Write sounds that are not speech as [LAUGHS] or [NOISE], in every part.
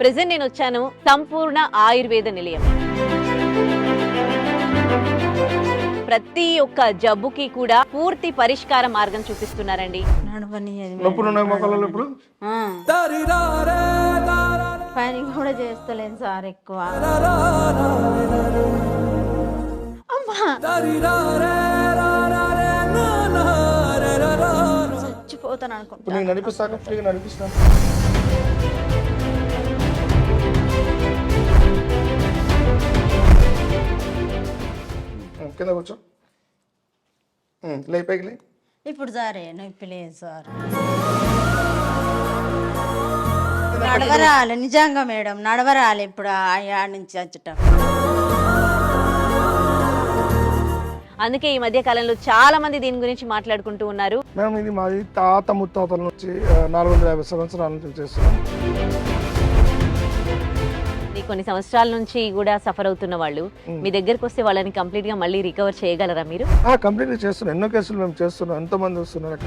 Present నేను వచ్చాను సంపూర్ణ ఆయుర్వేద నిలయం. ప్రతి ఒక్క జబ్బుకి కూడా పూర్తి పరిష్కార మార్గం చూపిస్తున్నారండి. పని కూడా చేస్తలేను సార్ ఎక్కువ. అమ్మా! చచ్చిపోతాను ఇప్పుడు కింద కూర్చో. లే పైకి లే ఇప్పుడు సరే నొప్పి లేదు సార్. నడవరాలి నిజంగా మేడం నడవరాలి ఇప్పుడు ఆ నుంచి వచ్చటం అందుకే ఈ మధ్య కాలంలో చాలా మంది దీని గురించి మాట్లాడుకుంటూ ఉన్నారు. మేడం ఇది మాది తాత ముత్తాతల నుంచి నాలుగు వందల యాభై సంవత్సరాల నుంచి చేస్తున్నాం. కొన్ని సంవత్సరాల నుంచి కూడా సఫర్ అవుతున్న వాళ్ళు మీ దగ్గరకు వస్తే వాళ్ళని కంప్లీట్గా మళ్ళీ రికవర్ చేయగలరా మీరు? కంప్లీట్గా చేస్తున్నాం ఎన్నో కేసులు మేము చేస్తున్నాం. ఎంతో మంది వస్తున్నారు.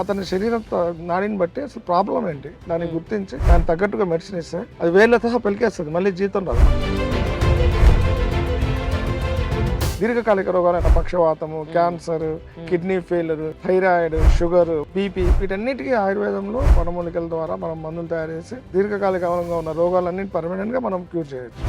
అతని శరీరం నాడిని బట్టి అసలు ప్రాబ్లం ఏంటి? దాన్ని గుర్తించి దానికి తగ్గట్టుగా మెడిసిన్ ఇస్తే అది వేళ్ళ సహా పెలికేస్తుంది మళ్ళీ జీతం రాదు. దీర్ఘకాలిక రోగాలైన పక్షవాతము cancer kidney failure thyroid sugar BP వీటన్నిటికీ ఆయుర్వేదంలో వనమూలికల ద్వారా మనం మందులు తయారు చేసి దీర్ఘకాలికంగా ఉన్న రోగాలన్నీ పర్మనెంట్గా మనం క్యూర్ చేయొచ్చు.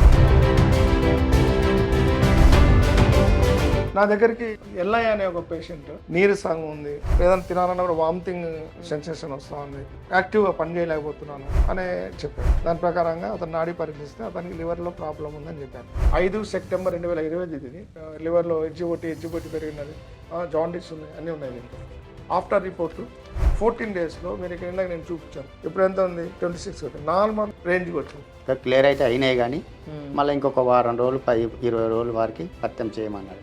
నా దగ్గరికి ఎల్లయ్య అనే ఒక పేషెంట్ నీరసంగా ఉంది. ఏదైనా తినాలన్నా కూడా వామిటింగ్ సెన్సేషన్ వస్తూ ఉంది యాక్టివ్గా పని చేయలేకపోతున్నాను అనే చెప్పాడు. దాని ప్రకారంగా అతను నాడి పరీక్షిస్తే అతనికి లివర్లో ప్రాబ్లం ఉందని చెప్పాను ఐదు సెప్టెంబర్ రెండు వేల ఇరవై ఇది లివర్లో ఎజ్జిబొట్టి ఎజ్జిబొట్టి పెరిగినది జాండీస్ ఉన్నాయి అన్నీ ఉన్నాయి దీంట్లో. ఆఫ్టర్ రిపోర్ట్ ఫోర్టీన్ డేస్లో మీరు ఇక్కడ ఇందాక నేను చూపించాను. ఇప్పుడు ఎంత ఉంది? ట్వంటీ సిక్స్ నార్మల్ రేంజ్కి వచ్చింది. క్లియర్ అయితే అయినాయి కానీ మళ్ళీ ఇంకొక వారం రోజులు పది ఇరవై రోజుల వారికి పత్యం చేయమన్నారు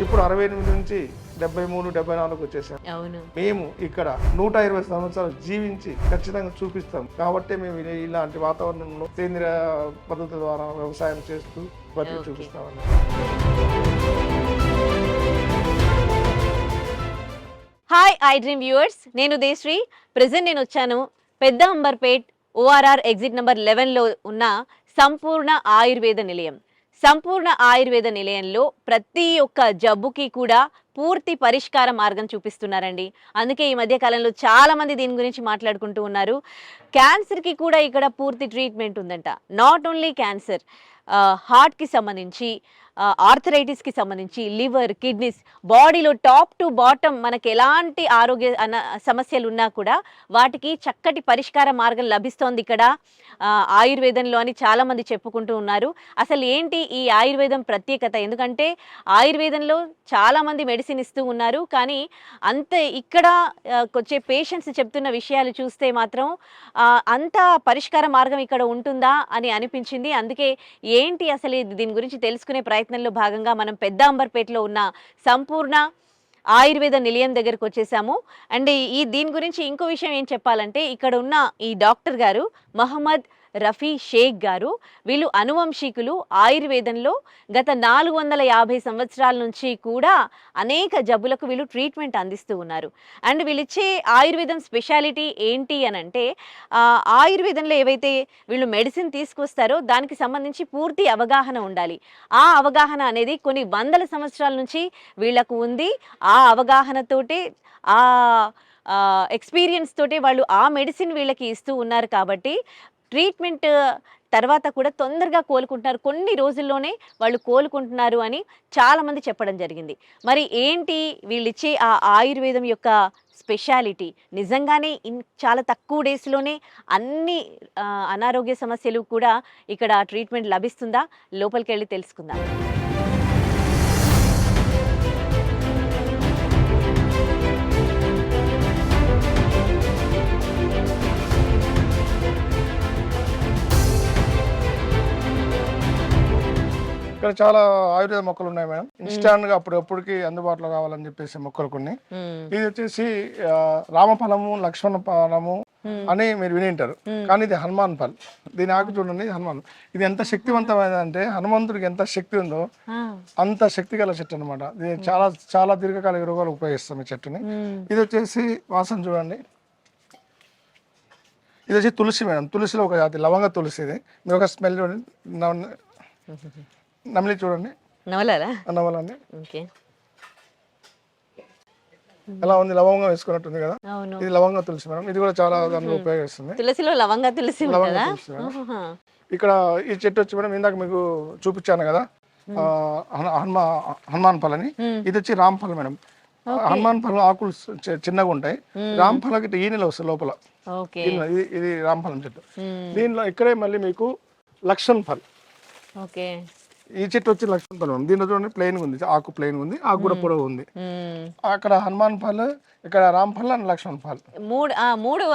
ఇప్పుడు అరవై ఎనిమిది నుంచి డెబ్బై మూడు డెబ్బై నాలుగు వచ్చేసాం. అవును. మేము ఇక్కడ నూట ఇరవై సంవత్సరాలు జీవించి ఖచ్చితంగా చూపిస్తాం. కాబట్టి మేము ఇలా- ఇలాంటి వాతావరణంలో సేంద్రియ పద్ధతుల ద్వారా వ్యవసాయం చేస్తూ బతికి చూపిస్తామని. హాయ్ ఐ డ్రీమ్ వ్యూవర్స్ నేను దేశ్రీ ప్రెసెంట్ నేను వచ్చాను. పెద్ద అంబర్పేట్ ఓఆర్ఆర్ ఎగ్జిట్ నెంబర్ లెవెన్లో ఉన్న సంపూర్ణ ఆయుర్వేద నిలయం. సంపూర్ణ ఆయుర్వేద నిలయంలో ప్రతి ఒక్క జబ్బుకి కూడా పూర్తి పరిష్కార మార్గం చూపిస్తున్నారండి. అందుకే ఈ మధ్య కాలంలో చాలా మంది దీని గురించి మాట్లాడుకుంటూ ఉన్నారు. క్యాన్సర్కి కూడా ఇక్కడ పూర్తి ట్రీట్మెంట్ ఉందంట. నాట్ ఓన్లీ క్యాన్సర్ హార్ట్కి సంబంధించి ఆర్థరైటిస్కి సంబంధించి లివర్ కిడ్నీస్ బాడీలో టాప్ టు బాటమ్ మనకి ఎలాంటి ఆరోగ్య సమస్యలు ఉన్నా కూడా వాటికి చక్కటి పరిష్కార మార్గం లభిస్తోంది ఇక్కడ. ఆయుర్వేదంలో అని చాలామంది చెప్పుకుంటూ ఉన్నారు. అసలు ఏంటి ఈ ఆయుర్వేదం ప్రత్యేకత? ఎందుకంటే ఆయుర్వేదంలో చాలామంది మెడిసిన్ ఇస్తూ ఉన్నారు. కానీ అంత ఇక్కడ వచ్చే పేషెంట్స్ చెప్తున్న విషయాలు చూస్తే మాత్రం అంత పరిష్కార మార్గం ఇక్కడ ఉంటుందా అని అనిపించింది. అందుకే ఏంటి అసలు దీని గురించి తెలుసుకునే ప్రయత్నం ప్రయత్నంలో భాగంగా మనం పెద్ద అంబర్పేటలో ఉన్న సంపూర్ణ ఆయుర్వేద నిలయం దగ్గరకు వచ్చేసాము. అండ్ ఈ దీని గురించి ఇంకో విషయం ఏం చెప్పాలంటే ఇక్కడ ఉన్న ఈ డాక్టర్ గారు మహమ్మద్ రఫీ షేక్ గారు. వీళ్ళు అనువంశీకులు. ఆయుర్వేదంలో గత నాలుగు వందల యాభై సంవత్సరాల నుంచి కూడా అనేక జబ్బులకు వీళ్ళు ట్రీట్మెంట్ అందిస్తూ ఉన్నారు. అండ్ వీళ్ళు ఇచ్చే ఆయుర్వేదం స్పెషాలిటీ ఏంటి అని అంటే ఆయుర్వేదంలో ఏవైతే వీళ్ళు మెడిసిన్ తీసుకొస్తారో దానికి సంబంధించి పూర్తి అవగాహన ఉండాలి. ఆ అవగాహన అనేది కొన్ని వందల సంవత్సరాల నుంచి వీళ్ళకు ఉంది. ఆ అవగాహనతోటే ఆ ఎక్స్పీరియన్స్ తోటే వాళ్ళు ఆ మెడిసిన్ వీళ్ళకి ఇస్తూ ఉన్నారు కాబట్టి ట్రీట్మెంట్ తర్వాత కూడా తొందరగా కోలుకుంటున్నారు. కొన్ని రోజుల్లోనే వాళ్ళు కోలుకుంటున్నారు అని చాలామంది చెప్పడం జరిగింది. మరి ఏంటి వీళ్ళిచ్చే ఆ ఆయుర్వేదం యొక్క స్పెషాలిటీ? నిజంగానే ఇన్ చాలా తక్కువ డేస్లోనే అన్ని అనారోగ్య సమస్యలు కూడా ఇక్కడ ట్రీట్మెంట్ లభిస్తుందా? లోపలికి వెళ్ళి తెలుసుకుందాం. ఇక్కడ చాలా ఆయుర్వేద మొక్కలు ఉన్నాయి మేడం. ఇన్స్టాంట్గా అప్పుడు ఎప్పటికి అందుబాటులో కావాలని చెప్పేసి మొక్కలు కొన్ని. ఇది వచ్చేసి రామఫలము లక్ష్మణ ఫలము అని మీరు వినింటారు కానీ ఇది హనుమాన్ ఫల్. దీని ఆకు చూడండి హనుమాన్. ఇది ఎంత శక్తివంతమైనది అంటే హనుమంతుడికి ఎంత శక్తి ఉందో అంత శక్తి గల చెట్టు అనమాట ఇది చాలా చాలా దీర్ఘకాలిక రోగాలు ఉపయోగిస్తాం ఈ చెట్టుని. ఇది వచ్చేసి వాసన చూడండి. ఇది వచ్చి తులసి మేడం. తులసిలో ఒక జాతి లవంగ తులసి ఇది. మీరు ఒక స్మెల్ చూడండి. నమిలి చూడండి. నవలాలా నవలండి ఓకే. ఎలా ఉంది? లవంగం వేసుకున్నట్టుంది కదా? అవును. ఇది లవంగ తులసి మేడం. ఇది కూడా చాలా దాంట్లో ఉపయోగిస్తుంది తులసిలో లవంగా తులసి లవంగ ఉంటుందా? తులసి మేడం. ఆహాహా. ఇక్కడ ఈ చెట్టు వచ్చి మేడం ఇందాక మీకు చూపించాను కదా. ఆ, హను- హనుమా హనుమాన్ ఫల్ అని ఇది వచ్చి రామ్ ఫల్ మేడం. హనుమాన్ ఫల్ ఆకులు చి- చిన్నగా ఉంటాయి. రామ్ ఫలకి ఇట్లా ఈనెలు వస్తాయి లోపల. ఓకే. ఈనెలు. ఇది ఇది రామ్ ఫలం చెట్టు. దీనిలో ఇక్కడే మళ్ళీ మీకు లక్ష్మణ్ ఫల్. ఓకే. ఈ చెట్టు వచ్చి లక్ష్మణ్ ఫలం ఉంది. దీంట్లో చూడండి ప్లెయిన్ ఉంది. ఆకు ప్లెయిన్ ఉంది ఆకు కూడా పొడవు ఉంది. అక్కడ హనుమాన్ ఫల్ ఇక్కడ రామ్ ఫల్ అండ్ లక్ష్మణ్ ఫల్ మూడు ఆ మూడు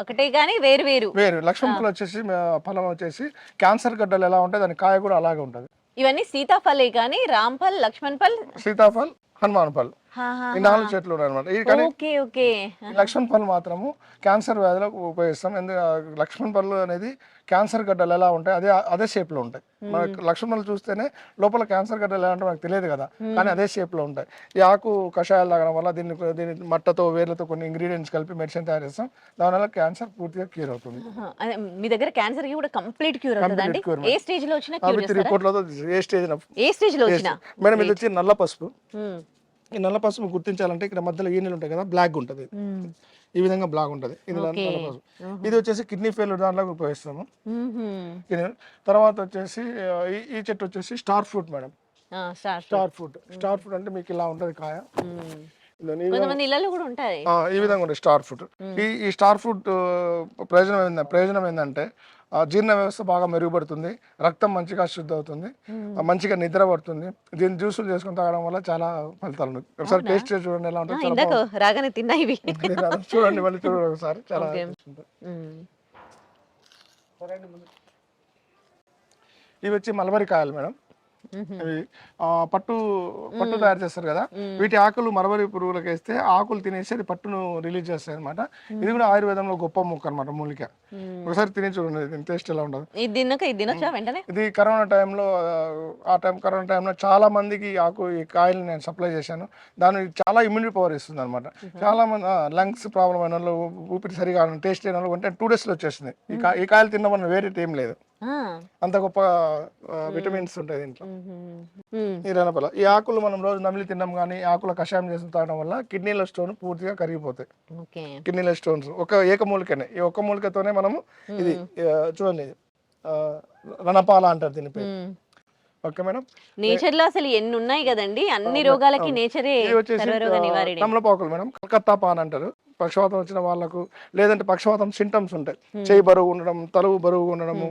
ఒకటే కానీ వేరు వేరు. వేరు. లక్ష్మణ్ ఫలం వచ్చేసి ఫలం వచ్చేసి క్యాన్సర్ గడ్డలు ఎలా ఉంటాయి దాని కాయ కూడా అలాగే ఉంటుంది. ఇవన్నీ సీతాఫలే కానీ రాంఫల్ లక్ష్మణ్ ఫల్ సీతాఫల్ హనుమాన్ ఫల్. ఈ నాలుగు చెట్లు ఉన్నాయి అనమాట ఇది కానీ లక్ష్మణ్ పళ్ళు మాత్రము క్యాన్సర్ వ్యాధిలో ఉపయోగిస్తాం. ఎందుకు లక్ష్మణ్ పళ్ళు అనేది క్యాన్సర్ గడ్డలు ఎలా ఉంటాయి అదే అదే shape లో ఉంటాయి. మనకు లక్ష్మణ్ పళ్ళు చూస్తేనే లోపల క్యాన్సర్ గడ్డలు ఎలా ఉంటాయి మనకు తెలియదు కదా. కానీ అదే shape లో ఉంటాయి. ఈ ఆకు కషాయాలు తాగడం వల్ల దీన్ని దీని మట్టతో వేర్లతో కొన్ని ఇంగ్రీడియంట్స్ కలిపి మెడిసిన్ తయారు చేస్తాం. దానివల్ల క్యాన్సర్ పూర్తిగా క్యూర్ అవుతుంది. మీ దగ్గర క్యాన్సర్కి కూడా కంప్లీట్ క్యూర్ అవుతుంది ఏ స్టేజ్లో వచ్చినా క్యూర్ ఏ స్టేజ్ ఏ స్టేజ్లో వచ్చినా. మేడం ఇది వచ్చి నల్ల పసుపు. ఈ నల్ల పసుపు గుర్తించాలంటే ఇక్కడ మధ్యలో ఈనెలు ఉంటాయి కదా బ్లాక్ ఉంటుంది. ఈ విధంగా బ్లాక్ ఉంటుంది. ఇది నల్ల నల్ల పసుపు. ఇది వచ్చేసి కిడ్నీ ఫెయిల్యూర్ దాంట్లో ఉపయోగిస్తాము. తర్వాత వచ్చేసి ఈ చెట్టు వచ్చేసి star fruit madam star fruit star fruit అంటే మీకు ఇలా ఉంటుంది కాయ. ఈ ఉంటాయి. విధంగా ఉంటుంది స్టార్ ఫ్రూట్ ఈ స్టార్ ఫ్రూట్ ప్రయోజనం ఏంటంటే ప్రయోజనం ఏంటంటే జీర్ణ వ్యవస్థ బాగా మెరుగుపడుతుంది రక్తం మంచిగా శుద్ధి అవుతుంది మంచిగా నిద్ర పడుతుంది. దీన్ని జ్యూసులు చేసుకుని తాగడం వల్ల చాలా ఫలితాలు ఉన్నాయి. ఒకసారి టేస్ట్ చేసి చూడండి ఎలా ఉంటుంది రాగానే తిన్నా ఇవి. [LAUGHS] చూడండి మళ్ళీ చూడండి ఒకసారి. చాలా. ఇవి వచ్చి మలబరి కాయలు మేడం. ఆ, పట్టు పట్టు తయారు చేస్తారు కదా? వీటి ఆకులు మరబరి పురుగులకు వేస్తే ఆకులు తినేసి అది పట్టును రిలీజ్ చేస్తాయి అనమాట ఇది కూడా ఆయుర్వేదంలో గొప్ప మొక్క అనమాట మూలిక ఒకసారి తిని చూడండి టేస్ట్ ఎలా ఉండదు. ఇది కరోనా టైంలో ఆ, టైం కరోనా టైంలో చాలా మందికి ఆకు ఈ కాయలు నేను సప్లై చేశాను. దాని చాలా ఇమ్యూనిటీ పవర్ ఇస్తుంది అనమాట చాలా మంది లంగ్స్ ప్రాబ్లం అయిన వాళ్ళు ఊపిరి సరిగా టేస్ట్ అయిన వాళ్ళు అంటే టూ డేస్లో వచ్చేసింది ఈ కాయలు తిన్న వల్ల వేరే ఏం లేదు. అంత గొప్ప విటమిన్స్ ఉంటాయి దీంట్లో. ఈ రేణపల ఈ ఆకులు మనం రోజు నమిలి తిన్నాం కానీ ఆకుల కషాయం చేసి తాగడం వల్ల కిడ్నీల స్టోన్ పూర్తిగా కరిగిపోతాయి. కిడ్నీల స్టోన్స్. ఒక ఏకమూలికనే ఈ ఒక్క మూలికతోనే మనము ఇది చూడండి రణపాల అంటారు దీని పేరు. Okay madam? నేచర్లో అసలు ఎన్ని ఉన్నాయి కదండి? అన్ని రోగాలకి నేచరే వచ్చేసి తమలపాకులు మేడం. కలకత్తా పాన్ అంటారు. పక్షవాతం వచ్చిన వాళ్ళకు లేదంటే పక్షవాతం సింటమ్స్ ఉంటాయి. చేయి బరువు ఉండడం తలువు బరువు ఉండడము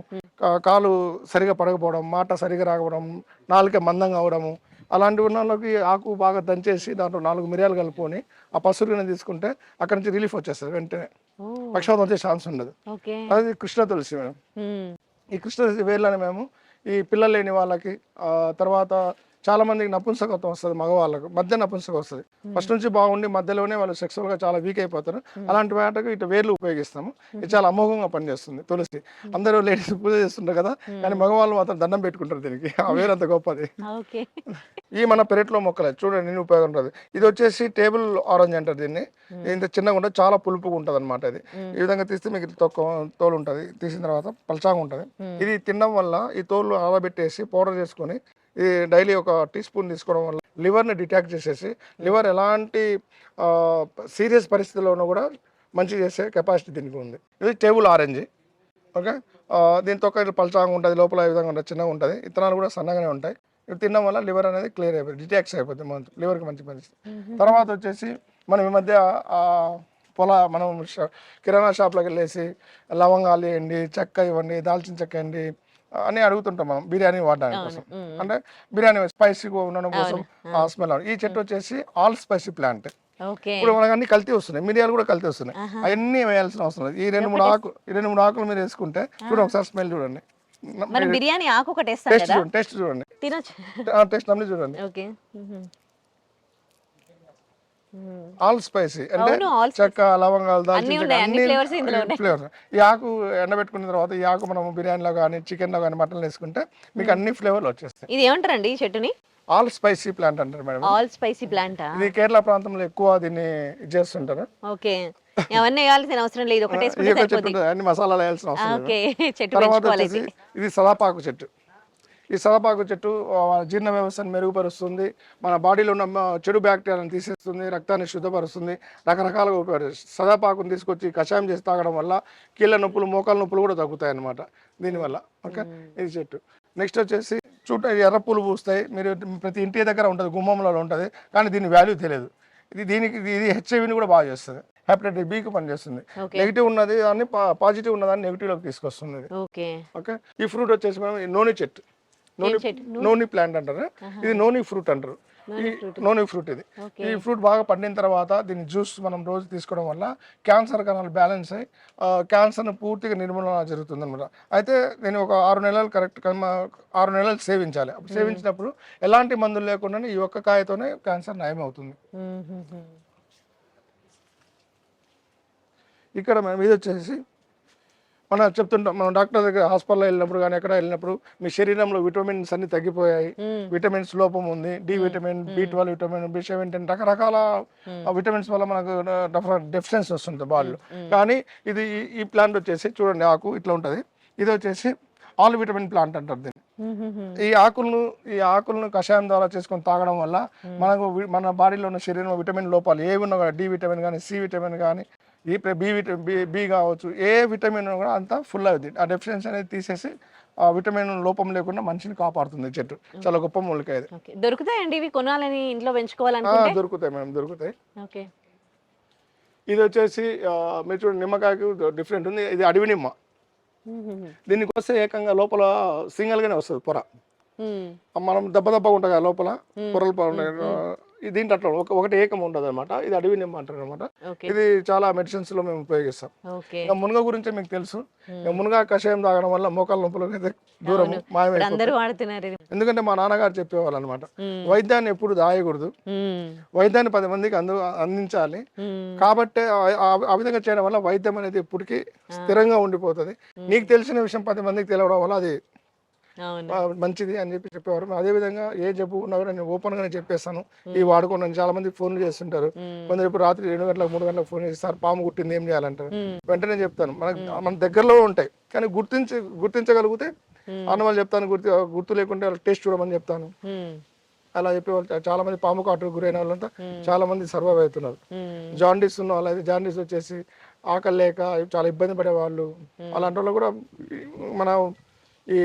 కాలు సరిగా పడకపోవడం మాట సరిగా రాకపోవడం నాలుక మందంగా అవడము అలాంటి ఉన్న వాళ్ళకి ఆకు బాగా దంచేసి దాంట్లో నాలుగు మిరియాలు కలుపుకొని ఆ పసురుని తీసుకుంటే అక్కడ నుంచి రిలీఫ్ వచ్చేస్తుంది వెంటనే. పక్షవాతం వచ్చే ఛాన్స్ ఉండదు. అది కృష్ణ తులసి మేడం. ఈ కృష్ణ తులసి వేర్లని మేము ఈ పిల్లలు లేని వాళ్ళకి ఆ తర్వాత చాలా మందికి నపుంసకత్వం వస్తుంది మగవాళ్ళకు మధ్య నపుంసకం వస్తుంది. ఫస్ట్ నుంచి బాగుండి మధ్యలోనే వాళ్ళు sexual గా చాలా వీక్ అయిపోతారు. అలాంటి వాటికి ఇటు వేర్లు ఉపయోగిస్తాము. ఇది చాలా అమోఘంగా పనిచేస్తుంది. తులసి అందరూ లేడీస్ పూజ చేస్తుంటారు కదా కానీ మగవాళ్ళు మాత్రం దండం పెట్టుకుంటారు దీనికి. ఆ వేరు అంత గొప్పది. ఈ మన పెరట్లో మొక్కలే. చూడండి నేను ఉపయోగం ఉంటుంది ఇది వచ్చేసి టేబుల్ ఆరెంజ్ అంటారు దీన్ని. ఇంత చిన్నగా ఉంటుంది చాలా పులుపుగా ఉంటుంది అనమాట ఇది ఈ విధంగా తీస్తే మీకు తొక్క తోలు ఉంటుంది తీసిన తర్వాత పలచాగా ఉంటుంది. ఇది తినడం వల్ల ఈ తోలు ఆరబెట్టేసి పౌడర్ చేసుకొని ఇది డైలీ ఒక టీ స్పూన్ తీసుకోవడం వల్ల లివర్ని డిటాక్ట్ చేసేసి లివర్ ఎలాంటి సీరియస్ పరిస్థితుల్లోనూ కూడా మంచి చేసే కెపాసిటీ దీనికి ఉంది. ఇది టేబుల్ ఆరెంజ్. ఓకే? దీని తొక్క ఇట్లా పలచాగా ఉంటుంది లోపల ఈ విధంగా ఉంటుంది చిన్నగా ఉంటుంది. ఇత్తనాలు కూడా సన్నగానే ఉంటాయి. ఇవి తినడం వల్ల లివర్ అనేది క్లియర్ అయిపోతుంది డిటాక్స్ అయిపోతుంది మన లివర్కి మంచి పని తర్వాత వచ్చేసి మనం ఈ మధ్య పొల మనం కిరాణా షాప్లోకి వెళ్ళేసి లవంగాలు వేయండి చెక్క ఇవ్వండి దాల్చిన చెక్క వేయండి అని అడుగుతుంటాం మనం బిర్యానీ వాడడానికి కోసం. అంటే బిర్యానీ స్పైసీగా ఉండడం కోసం ఆ స్మెల్ ఈ చెట్టు వచ్చేసి ఆల్ స్పైసీ ప్లాంట్. ఇప్పుడు మనకు అన్ని కల్తీ వస్తున్నాయి మిరియాలు కూడా కల్తీ వస్తున్నాయి. అవన్నీ వేయాల్సిన అవసరం లేదు. ఈ రెండు మూడు ఆకు ఈ రెండు మూడు ఆకులు మీరు వేసుకుంటే చూడండి ఒకసారి స్మెల్ చూడండి. మనం బిర్యానీ ఆకు ఒకటి వేస్తాం టేస్ట్ కదా? చూడండి టేస్ట్ చూడండి. తినొచ్చు. టేస్ట్ నమ్మి చూడండి. ఓకే. All spicy. అంటే అవును, all చెక్క లవంగాలు దాల్చిన అన్నీ ఉన్నాయి, అన్ని flavours ఇందులో ఉన్నాయి. ఫ్లేవర్స్. ఈ ఆకు ఎండబెట్టుకున్న తర్వాత ఈ ఆకు మనం బిర్యానీలో కానీ చికెన్లో కానీ మటన్ వేసుకుంటే మీకు అన్ని ఫ్లేవర్లు వచ్చేస్తాయి. ఇది ఏమంటారండి ఈ చెట్టుని? ఆల్ స్పైసీ ప్లాంట్ అంటారు మేడం. ఆల్ స్పైసీ ప్లాంటా? ఇది కేరళ ప్రాంతంలో ఎక్కువ దీన్ని ఇది చేస్తుంటారు. ఓకే. అవన్నీ వేయాల్సిన అవసరం లేదు ఒకటే ఈ వేసుకుంటే యొక్క చెట్టు సరిపోద్ది. ఉంటుంది, అన్ని మసాలాలు వేయాల్సిన అవసరం లేదు. ఓకే చెట్టు తర్వాత పెంచుకోవాలి వచ్చేసి అయితే. ఇది సదాపాకు చెట్టు. ఈ సదాపాకు చెట్టు జీర్ణ వ్యవస్థను మెరుగుపరుస్తుంది. మన బాడీలో ఉన్న చెడు బ్యాక్టీరియాలను తీసేస్తుంది రక్తాన్ని శుద్ధపరుస్తుంది. రకరకాలుగా ఉపయోగిస్తుంది సదాపాకుని తీసుకొచ్చి కషాయం చేసి తాగడం వల్ల కీళ్ళ నొప్పులు మోకాల నొప్పులు కూడా తగ్గుతాయి అన్నమాట దీనివల్ల. ఓకే? ఇది చెట్టు. నెక్స్ట్ వచ్చేసి చూడ ఎర్ర పూలు పూస్తాయి. మీరు ప్రతి ఇంటి దగ్గర ఉంటుంది గుమ్మంలో ఉంటుంది. కానీ దీని వాల్యూ తెలియదు. ఇది దీనికి ఇది హెచ్ఐవిని కూడా బాగా చేస్తుంది. హెపటైటిస్ బికి పనిచేస్తుంది. నెగిటివ్ ఉన్నది దాన్ని పాజిటివ్ ఉన్నదాన్ని నెగిటివ్లోకి తీసుకొస్తుంది. ఓకే. ఈ ఫ్రూట్ వచ్చేసి మనం నోని చెట్టు నోని? నోని? ప్లాంట్ అంటారు. ఇది నోని ఫ్రూట్ అంటారు. ఈ నోని ఫ్రూట్ ఇది. ఈ ఫ్రూట్ బాగా పండిన తర్వాత దీని జ్యూస్ మనం రోజు తీసుకోవడం వల్ల క్యాన్సర్ కణాలు బ్యాలెన్స్ అయ్యి క్యాన్సర్ను పూర్తిగా నిర్మూలన జరుగుతుంది అనమాట అయితే నేను ఒక ఆరు నెలలు కరెక్ట్ ఆరు నెలలు సేవించాలి. సేవించినప్పుడు ఎలాంటి మందులు లేకుండానే ఈ ఒక్క కాయతోనే క్యాన్సర్ నయం అవుతుంది ఇక్కడ మనం ఇది వచ్చేసి మనం చెప్తుంటాం మనం డాక్టర్ దగ్గర హాస్పిటల్లో వెళ్ళినప్పుడు కానీ ఎక్కడ వెళ్ళినప్పుడు మీ శరీరంలో విటమిన్స్ అన్ని తగ్గిపోయాయి. విటమిన్స్ లోపం ఉంది. D vitamin B twelve vitamin B seventeen రకరకాల విటమిన్స్ వల్ల మనకు డెఫిషియన్సీ వస్తుంది బాడీలో. కానీ ఇది ఈ- ప్లాంట్ వచ్చేసి చూడండి ఆకు ఇట్లా ఉంటుంది. ఇది వచ్చేసి ఆల్ విటమిన్ ప్లాంట్ అంటారు దీన్ని. ఈ ఆకులను ఈ ఆకులను కషాయం ద్వారా చేసుకొని తాగడం వల్ల మనకు మన బాడీలో ఉన్న శరీరంలో విటమిన్ లోపాలు ఏవి ఉన్నా కూడా డి విటమిన్ కానీ సి విటమిన్ కానీ ఈ బి విటమిన్ బి బి కావచ్చు ఏ విటమిన్ కూడా అంతా ఫుల్ అవుతుంది ఆ డెఫిషియన్సీ అనేది తీసేసి ఆ విటమిన్ లోపం లేకుండా మనిషిని కాపాడుతుంది చెట్టు. చాలా గొప్ప మూలిక ఇది. దొరుకుతాయండి ఇవి కొనాలని ఇంట్లో ఆ, పెంచుకోవాలనుకుంటే? దొరుకుతాయి మేడం దొరుకుతాయి. ఓకే. ఇది వచ్చేసి మీరు చూడండి నిమ్మకాయకు డిఫరెంట్ ఉంది. ఇది అడవి నిమ్మ. దీనికి వస్తే ఏకంగా లోపల సింగల్ గానే వస్తుంది పొర. మనం దెబ్బ దెబ్బగా ఉంటుంది లోపల. పొరలు పొర దీంట్లో అట్లా ఒక ఒకటి ఏకం ఉంటుంది అనమాట ఇది అడవి నిమ్మ అంటారు అనమాట ఇది చాలా మెడిసిన్స్లో మేము ఉపయోగిస్తాం. ఇంకా మునగ గురించి మీకు తెలుసు. మునగ కషాయం తాగడం వల్ల మోకాల నొప్పులు అయితే దూరం మాయమైపోతుంది. ఎందుకంటే మా నాన్నగారు చెప్పేవాళ్ళు అనమాట. వైద్యాన్ని ఎప్పుడు దాయకూడదు. వైద్యాన్ని పది మందికి అందు అందించాలి. కాబట్టి ఆ- విధంగా చేయడం వల్ల వైద్యం అనేది ఇప్పటికీ స్థిరంగా ఉండిపోతుంది. నీకు తెలిసిన విషయం పది మందికి తెలియడం వల్ల అది మంచిది అని చెప్పి చెప్పేవారు. అదే విధంగా ఏ జబ్బు ఉన్నా కూడా నేను ఓపెన్ గానే చెప్పేస్తాను ఈ వాడుకున్నాను చాలా మంది ఫోన్లు చేస్తుంటారు. కొందరు ఇప్పుడు రాత్రి రెండు గంటలకు మూడు గంటలకు ఫోన్ చేస్తారు పాము కుట్టింది ఏం చేయాలంటారు? వెంటనే చెప్తాను. మనకు మన దగ్గరలో ఉంటాయి. కానీ గుర్తించి గుర్తించగలిగితే అన్న వాళ్ళు చెప్తాను. గుర్తు గుర్తు లేకుంటే టేస్ట్ చూడమని చెప్తాను. అలా చెప్పే వాళ్ళు చాలా మంది పాము కాటుకు గురైన వాళ్ళంతా చాలా మంది సర్వైవ్ అవుతున్నారు. జాండీస్ ఉన్న వాళ్ళు అయితే జాండీస్ వచ్చేసి ఆకలి లేక చాలా ఇబ్బంది పడే వాళ్ళు అలాంటి వాళ్ళు కూడా మన ఈ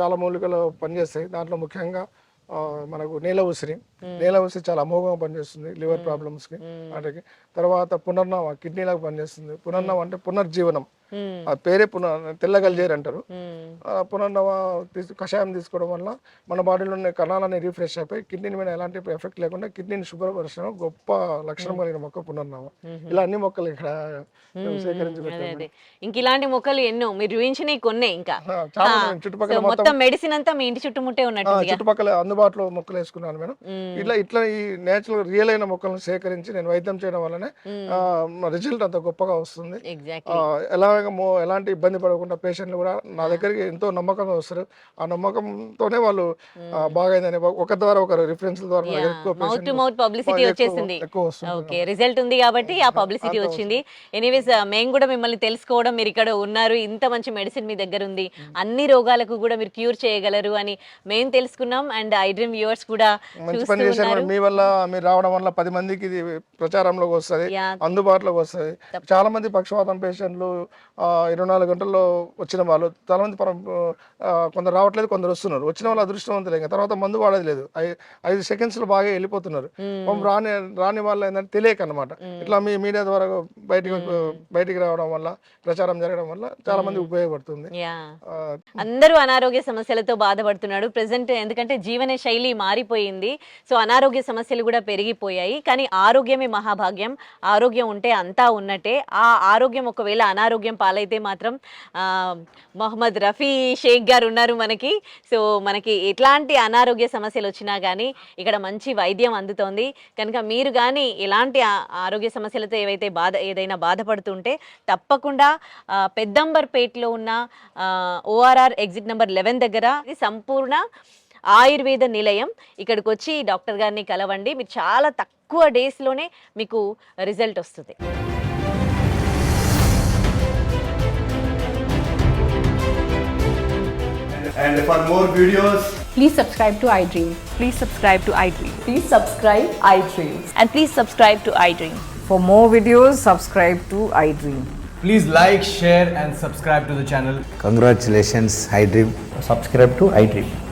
చాలా మూలికలు పనిచేస్తాయి. దాంట్లో ముఖ్యంగా మనకు నేల ఉసిరి నేల ఉసిరి చాలా అమోఘంగా పనిచేస్తుంది లివర్ ప్రాబ్లమ్స్కి వాటికి. తర్వాత పునర్నవ కిడ్నీలకు పనిచేస్తుంది. పునర్నవ అంటే పునర్జీవనం. ఆ పేరే పునర్ తెల్లగలిజేరు అంటారు. పునర్నవ తీసు కషాయం తీసుకోవడం వల్ల మన బాడీలో ఉన్న కణాలన్నీ రీఫ్రెష్ అయిపోయి కిడ్నీ మీద ఎలాంటి ఎఫెక్ట్ లేకుండా కిడ్నీని శుభ్రపరచడం గొప్ప లక్షణం కలిగిన మొక్క పునర్నవ ఇలా అన్ని మొక్కలు ఇక్కడ సేకరించి ఇంక ఇలాంటి మొక్కలు ఎన్నో మీరు చూపించినవి కొన్నే ఇంకా. చాలా. చుట్టుపక్కల మొత్తం మెడిసిన్ అంతా మీ ఇంటి చుట్టుముట్టే ఉన్నట్టు చుట్టుపక్కల అందుబాటులో మొక్కలు వేసుకున్నాను మేడం. ఇట్లా ఇట్లా ఈ నేచురల్ రియల్ అయిన మొక్కలను సేకరించి నేను వైద్యం చేయడం వల్లనే రిజల్ట్ అంత గొప్పగా వస్తుంది. ఎలాగ ఎలాంటి ఇబ్బంది పడకుండా పేషెంట్లు కూడా నా దగ్గరికి ఎంతో నమ్మకంగా వస్తారు. ఆ నమ్మకంతోనే వాళ్ళు బాగైందని ఒక ద్వారా ఒకరు రిఫరెన్స్ ద్వారా మౌత్ టు మౌత్ పబ్లిసిటీ వచ్చేసింది. ఓకే రిజల్ట్ ఉంది కాబట్టి ఆ పబ్లిసిటీ వచ్చింది. ఎనీవేస్ మేము కూడా మిమ్మల్ని తెలుసుకోవడం మీరు ఇక్కడ ఉన్నారు ఇంత మంచి మెడిసిన్ మీ దగ్గర ఉంది. అన్ని రోగాలకు కూడా మీరు క్యూర్ చేయగలరు అని మేము తెలుసుకున్నాం అండ్ ఐ డ్రీమ్ వ్యూవర్స్ కూడా. మీ వల్ల మీరు రావడం వల్ల పది మందికి ఇది ప్రచారంలోకి వస్తుంది. యా అందుబాటులోకి వస్తుంది. చాలా మంది పక్షవాతం పేషెంట్లు ఇరవై నాలుగు గంటల్లో వచ్చిన వాళ్ళు చాలా మంది కొందరు రావట్లేదు కొందరు వస్తున్నారు. వచ్చిన వాళ్ళు అదృష్టవంతులే తర్వాత మందు వాడేది లేదు. ఐదు సెకండ్స్లో బాగా వెళ్ళిపోతున్నారు. పాపం రాని రాని వాళ్ళు ఏంటంటే తెలియక అనమాట ఇట్లా మీ మీడియా ద్వారా బయటికి బయటికి రావడం వల్ల ప్రచారం జరగడం వల్ల చాలా మంది ఉపయోగపడుతుంది. అందరూ అనారోగ్య సమస్యలతో బాధపడుతున్నాడు. ప్రజెంట్ ఎందుకంటే జీవన శైలి మారిపోయింది. సో అనారోగ్య సమస్యలు కూడా పెరిగిపోయాయి. కానీ ఆరోగ్యమే మహాభాగ్యం. ఆరోగ్యం ఉంటే అంతా ఉన్నట్టే. ఆ ఆరోగ్యం ఒకవేళ అనారోగ్యం పాలైతే మాత్రం మొహమ్మద్ రఫీ షేక్ గారు ఉన్నారు మనకి. సో మనకి ఎట్లాంటి అనారోగ్య సమస్యలు వచ్చినా కానీ ఇక్కడ మంచి వైద్యం అందుతోంది. కనుక మీరు కానీ ఎలాంటి ఆరోగ్య సమస్యలతో ఏవైతే బాధ ఏదైనా బాధపడుతుంటే తప్పకుండా ఆ, పెద్దంబర్పేటలో ఉన్న ఓఆర్ఆర్ ఎగ్జిట్ నెంబర్ లెవెన్ దగ్గర ఇది సంపూర్ణ ఆయుర్వేద నిలయం ఇక్కడికి వచ్చి డాక్టర్ గారిని కలవండి మీరు చాలా తక్కువ డేస్లోనే మీకు రిజల్ట్ వస్తుంది And for more videos, please subscribe to iDream. Please subscribe to iDream. Please subscribe iDream. And please subscribe to iDream. For more videos, subscribe to iDream. Please like, share, and subscribe to the channel. Congratulations, iDream. Subscribe to iDream.